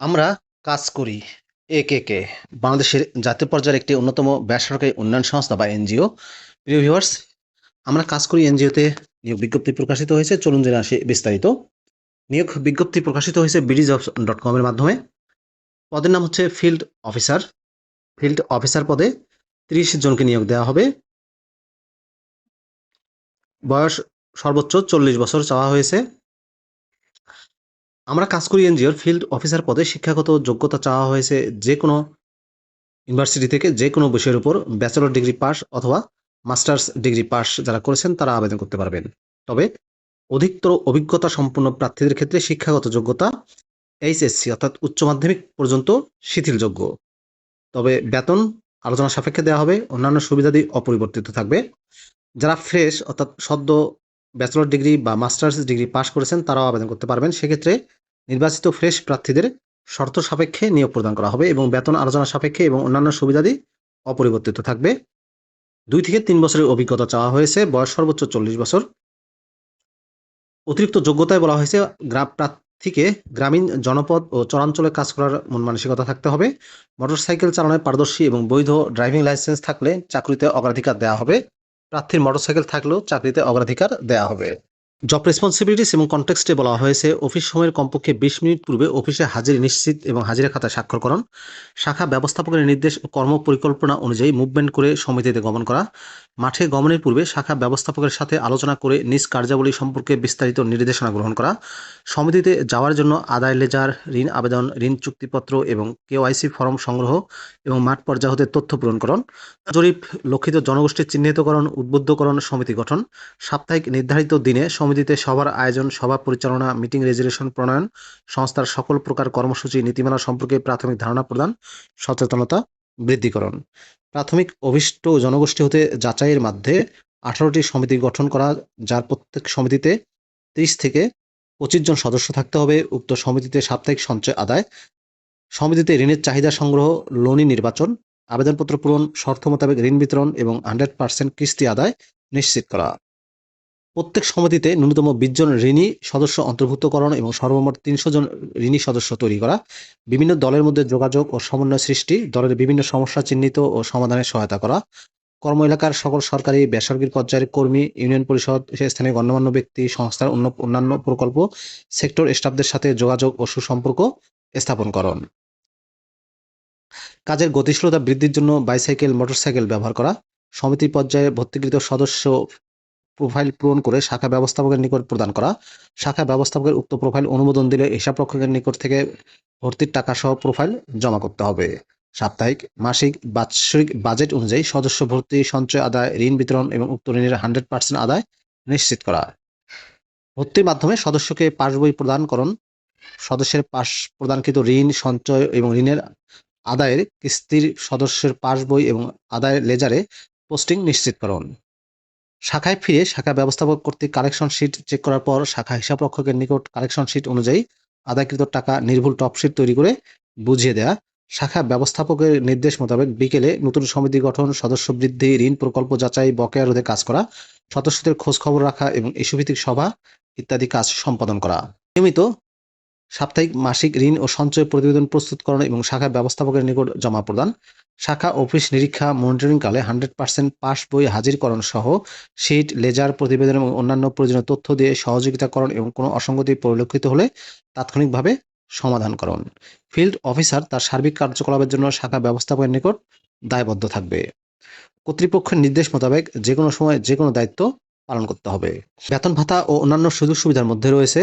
আমরা কাজ করি একেকে বাংলাদেশের জাতীয় পর্যায়ের একটি অন্যতম বেসরকারি উন্নয়ন সংস্থা বা এনজিও। প্রিয় ভিউয়ার্স, আমরা কাজ করি এনজিওতে, নিয়োগ বিজ্ঞপ্তি প্রকাশিত হয়েছে, চলুন জেনে আসি বিস্তারিত। নিয়োগ বিজ্ঞপ্তি প্রকাশিত হয়েছে বিডি জবস ডট কমের মাধ্যমে। পদের নাম হচ্ছে ফিল্ড অফিসার। ফিল্ড অফিসার পদে ত্রিশ জনকে নিয়োগ দেওয়া হবে। বয়স সর্বোচ্চ চল্লিশ বছর চাওয়া হয়েছে। আমরা কাজ করি এনজিওর ফিল্ড অফিসার পদে। শিক্ষাগত যোগ্যতা চাওয়া হয়েছে যে কোনো ইউনিভার্সিটি থেকে যে কোনো বিষয়ের উপর ব্যাচেলর ডিগ্রি পাস অথবা মাস্টার্স ডিগ্রি পাস যারা করেছেন, তারা আবেদন করতে পারবেন। তবে অধিকতর অভিজ্ঞতা সম্পন্ন প্রার্থীদের ক্ষেত্রে শিক্ষাগত যোগ্যতা এইচএসসি অর্থাৎ উচ্চ মাধ্যমিক পর্যন্ত শিথিলযোগ্য। তবে বেতন আলোচনা সাপেক্ষে দেওয়া হবে। অন্যান্য সুবিধাদি অপরিবর্তিত থাকবে। যারা ফ্রেশ অর্থাৎ সদ্য ব্যাচেলর ডিগ্রি বা মাস্টার্স ডিগ্রি পাশ করেছেন, তারাও আবেদন করতে পারবেন। সেক্ষেত্রে নির্বাচিত ফ্রেশ প্রার্থীদের শর্ত সাপেক্ষে নিয়োগ প্রদান করা হবে এবং বেতন আলোচনা সাপেক্ষে এবং অন্যান্য সুবিধাদি অপরিবর্তিত থাকবে। দুই থেকে তিন বছরের অভিজ্ঞতা চাওয়া হয়েছে, বয়স সর্বোচ্চ চল্লিশ বছর। অতিরিক্ত যোগ্যতায় বলা হয়েছে, গ্রাম প্রার্থীকে গ্রামীণ জনপদ ও চরাঞ্চলে কাজ করার মন মানসিকতা থাকতে হবে। মোটরসাইকেল চালানোয় পারদর্শী এবং বৈধ ড্রাইভিং লাইসেন্স থাকলে চাকরিতে অগ্রাধিকার দেওয়া হবে। প্রার্থীর মোটরসাইকেল থাকলেও চাকরিতে অগ্রাধিকার দেওয়া হবে। জব রেসপন্সিবিলিটিস এবং কনটেক্সটে বলা হয়েছে অফিস সময়ের কমপক্ষে বিশ মিনিট পূর্বে অফিসে হাজির নিশ্চিত এবং হাজিরা খাতায় স্বাক্ষরকরণ শাখা ব্যবস্থাপকের নির্দেশ কর্ম পরিকল্পনা অনুযায়ী মুভমেন্ট করে সমিতিতে গমন করা। মাঠে গমনের পূর্বে শাখা ব্যবস্থাপকের সাথে আলোচনা করে নিজ কার্যাবলী সম্পর্কে বিস্তারিত নির্দেশনা গ্রহণ করা। সমিতিতে যাওয়ার জন্য আদায় লেজার, ঋণ আবেদন, ঋণ চুক্তিপত্র এবং কেওআইসি ফর্ম সংগ্রহ এবং মাঠ পর্যায়ে হতে তথ্য পূরণকরণ জরিপ, লক্ষিত জনগোষ্ঠীর চিহ্নিতকরণ, উদ্বুদ্ধকরণ সমিতি গঠন। সাপ্তাহিক নির্ধারিত দিনে সমিতিতে সভার আয়োজন, সভা পরিচালনা, মিটিং, রেজুলেশন, প্রণয়ন, সংস্থার সকল প্রকার কর্মসূচি, নীতিমালা সম্পর্কে প্রাথমিক ধারণা প্রদান, সচেতনতা বৃদ্ধিকরণ। প্রাথমিক অভিষ্ট জনগোষ্ঠী হতে যাচাইয়ের মাধ্যমে আঠারোটি সমিতি গঠন করা, যার প্রত্যেক সমিতিতে ত্রিশ থেকে পঁচিশ জন সদস্য থাকতে হবে। উক্ত সমিতিতে সাপ্তাহিক সঞ্চয় আদায়, সমিতিতে ঋণের চাহিদা সংগ্রহ, লোনি নির্বাচন, আবেদনপত্র পূরণ, শর্ত মোতাবেক ঋণ বিতরণ এবং হান্ড্রেড পার্সেন্ট কিস্তি আদায় নিশ্চিত করা। প্রত্যেক সমিতিতে ন্যূনতম বিশ জন ঋণী সদস্য অন্তর্ভুক্তকরণ এবং সর্বমোট তিনশো জন ঋণী সদস্য তৈরি করা। বিভিন্ন দলের মধ্যে যোগাযোগ ও সমন্বয় সৃষ্টি, দলের বিভিন্ন সমস্যা চিহ্নিত ও সমাধানে সহায়তা করা। কর্ম এলাকার সকল সরকারি, বেসরকারি পর্যায়ের কর্মী, ইউনিয়ন পরিষদ স্থানীয় গণ্যমান্য ব্যক্তি, সংস্থার অন্য অন্যান্য প্রকল্প, সেক্টর স্টাফদের সাথে যোগাযোগ ও সুসম্পর্ক স্থাপন করণ। কাজের গতিশীলতা বৃদ্ধির জন্য বাইসাইকেল, মোটরসাইকেল ব্যবহার করা। সমিতি পর্যায়ে ভর্তিকৃত সদস্য প্রোফাইল পূরণ করে শাখা ব্যবস্থাপকের নিকট প্রদান করা। শাখা ব্যবস্থাপকের উক্ত প্রোফাইল অনুমোদন দিলে হিসাবরক্ষকের নিকট থেকে ভর্তির টাকা সহ প্রোফাইল জমা করতে হবে। সাপ্তাহিক, মাসিক, বাৎসরিক বাজেট অনুযায়ী সদস্য ভর্তি, সঞ্চয় আদায়, ঋণ বিতরণ এবং উক্ত ঋণের হান্ড্রেড পার্সেন্ট আদায় নিশ্চিত করা। ভর্তির মাধ্যমে সদস্যকে পাস বই প্রদানকরণ, সদস্যের পাস প্রদানকৃত ঋণ, সঞ্চয় এবং ঋণের আদায়ের কিস্তির সদস্যের পাস বই এবং আদায়ের লেজারে পোস্টিং নিশ্চিতকরণ। শাখায় ফিরে শাখা ব্যবস্থাপক কর্তৃক কালেকশন শিট চেক করার পর শাখা হিসাবরক্ষকের নিকট কালেকশন শিট অনুযায়ী আদায়কৃত টাকা, নির্ভুল টপশিট তৈরি করে বুঝিয়ে দেয়া। শাখা ব্যবস্থাপকের নির্দেশ মোতাবেক বিকেলে নতুন সমিতি গঠন, সদস্য বৃদ্ধি, ঋণ প্রকল্প যাচাই, বকেয়া রোধে কাজ করা, সদস্যদের খোঁজ খবর রাখা এবং ইস্যুভিত্তিক সভা ইত্যাদি কাজ সম্পাদন করা। নিয়মিত সাপ্তাহিক, মাসিক ঋণ ও সঞ্চয় প্রতিবেদন প্রস্তুতকরণ এবং শাখা ব্যবস্থাপকের নিকট জমা প্রদান। শাখা অফিস নিরীক্ষা মনিটরিং কালে হান্ড্রেড পার্সেন্ট পাস বই হাজিরকরণ সহ শিট, লেজার প্রতিবেদন এবং অন্যান্য প্রয়োজনীয় তথ্য দিয়ে সহযোগিতাকরণ এবং কোনো অসঙ্গতি পরিলক্ষিত হলে তাৎক্ষণিকভাবে সমাধানকরণ ফিল্ড অফিসার তার সার্বিক কার্যকলাপের জন্য শাখা ব্যবস্থাপকের নিকট দায়বদ্ধ থাকবে। কর্তৃপক্ষের নির্দেশ মোতাবেক যে কোনো সময় যে কোনো দায়িত্ব পালন করতে হবে। বেতন ভাতা ও অন্যান্য সুযোগ সুবিধার মধ্যে রয়েছে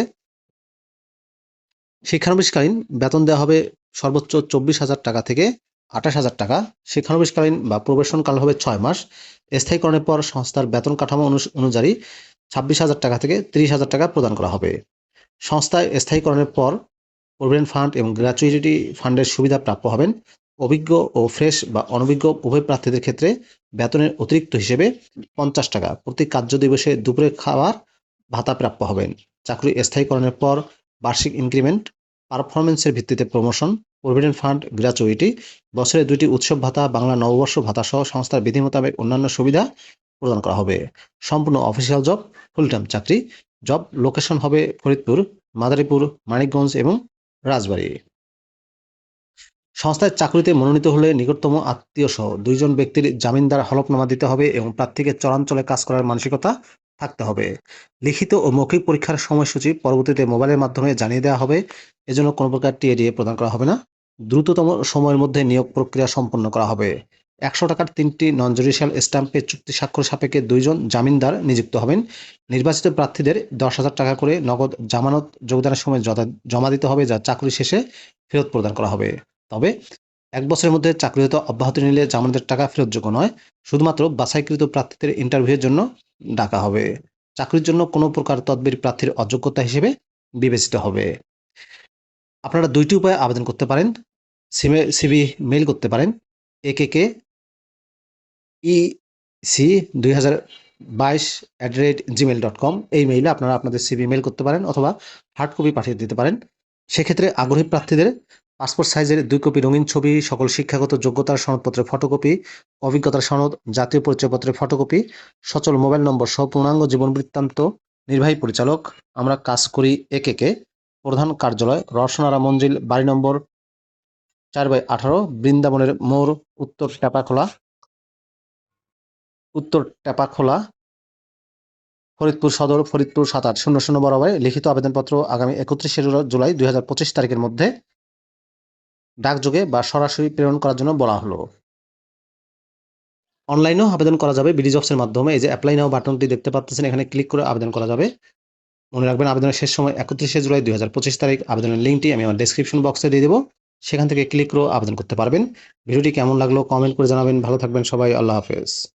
শিক্ষানবিশকালীন বেতন দেওয়া হবে সর্বোচ্চ চব্বিশ হাজার টাকা থেকে আঠাশ হাজার টাকা। শিক্ষানবিশকালীন বা প্রবেশনকাল হবে ছয় মাস। স্থায়ীকরণের পর সংস্থার বেতন কাঠামো অনুযায়ী ছাব্বিশ হাজার টাকা থেকে তিরিশ হাজার টাকা প্রদান করা হবে। সংস্থায় স্থায়ীকরণের পর প্রভিডেন্ট ফান্ড এবং গ্র্যাচুইটি ফান্ডের সুবিধা প্রাপ্য হবেন। অভিজ্ঞ ও ফ্রেশ বা অনভিজ্ঞ উভয় প্রার্থীদের ক্ষেত্রে বেতনের অতিরিক্ত হিসেবে পঞ্চাশ টাকা। প্রতি কার্য দিবসে দুপুরে খাবার ভাতা প্রাপ্য হবেন। চাকরি স্থায়ীকরণের পর বার্ষিক ইনক্রিমেন্ট পারফরমেন্সের ভিত্তিতে প্রমোশন প্রভিডেন্ট ফান্ড গ্র্যাচুইটি বছরে দুইটি উৎসব ভাতা, বাংলা নববর্ষ ভাতা সহ সংস্থার বিধি মোতাবেক অন্যান্য সুবিধা প্রদান করা হবে। সম্পূর্ণ অফিসিয়াল জব ফুল টাইম চাকরি। জব লোকেশন হবে ফরিদপুর, মাদারীপুর, মানিকগঞ্জ এবং রাজবাড়ী। সংস্থায় চাকরিতে মনোনীত হলে নিকটতম আত্মীয় সহ দুইজন ব্যক্তির জামিনদার হলফনামা দিতে হবে এবং প্রার্থীকে চরাঞ্চলে কাজ করার মানসিকতা থাকতে হবে। লিখিত ও মৌখিক পরীক্ষার সময়সূচি পরবর্তীতে মোবাইলের মাধ্যমে জানিয়ে দেওয়া হবে। এজন্য কোনো প্রকার টিএডিএ প্রদান করা হবে না। দ্রুততম সময়ের মধ্যে নিয়োগ প্রক্রিয়া সম্পন্ন করা হবে। একশো টাকার তিনটি নন জুডিশিয়াল স্ট্যাম্পে চুক্তি স্বাক্ষর সাপেক্ষে দুইজন জামিনদার নিযুক্ত হবেন। নির্বাচিত প্রার্থীদের দশ হাজার টাকা করে নগদ জামানত যোগদানের সময় জমা দিতে হবে যা চাকরি শেষে ফেরত প্রদান করা হবে। তবে এক বছরের মধ্যে চাকরিরত অব্যাহতি নিলে জামানতের টাকা ফেরতযোগ্য নয়। শুধুমাত্র বাছাইকৃত প্রার্থীদের ইন্টারভিউয়ের জন্য ডাকা হবে। চাকরির জন্য কোনো প্রকার তদবির প্রার্থীর অযোগ্যতা হিসেবে বিবেচিত হবে। আপনারা দুইটি উপায়ে আবেদন করতে পারেন। সিবি মেইল করতে পারেন। একে কে ই সি দুই হাজার বাইশ অ্যাট রেট ডট কম এই মেইলে আপনারা আপনাদের সিবি মেল করতে পারেন অথবা হার্ড কপি পাঠিয়ে দিতে পারেন। সেক্ষেত্রে আগ্রহী প্রার্থীদের পাসপোর্ট সাইজের দুই কপি রঙিন ছবি, সকল শিক্ষাগত যোগ্যতার সনদপত্রের ফটোকপি, অভিজ্ঞতার সনদ, জাতীয় পরিচয়পত্রের ফটোকপি, সচল মোবাইল নম্বর সহ পূর্ণাঙ্গ জীবন বৃত্তান্ত, নির্বাহী পরিচালক। আমরা কাজ করি একে কে প্রধান কার্যালয়, রসনারা মঞ্জিল, বাড়ি নম্বর চার বাই আঠারো, বৃন্দাবনের মোড়, উত্তর টেপাখোলা উত্তর টেপাখোলা ফরিদপুর সদর, ফরিদপুর সাত আট শূন্য শূন্য বরাবরে লিখিত আবেদনপত্র আগামী একত্রিশে জুলাই দুই হাজার পঁচিশ তারিখের মধ্যে ডাকযোগে বা সরাসরি প্রেরণ করার জন্য বলা হলো। অনলাইনেও আবেদন করা যাবে বিডি জবসের মাধ্যমে। এই যে অ্যাপ্লাই নাও বাটনটি দেখতে পাচ্ছেন, এখানে ক্লিক করে আবেদন করা যাবে। মনে রাখবেন, আবেদনের শেষ সময় একত্রিশে জুলাই দুই হাজার পঁচিশ তারিখ। আবেদনের লিঙ্কটি আমি আমার ডিসক্রিপশন বক্সে দিয়ে দেবো। সেখান থেকে ক্লিক করে আবেদন করতে পারবেন। ভিডিওটি কেমন লাগল কমেন্ট করে জানাবেন। ভালো থাকবেন সবাই, আল্লাহ হাফেজ।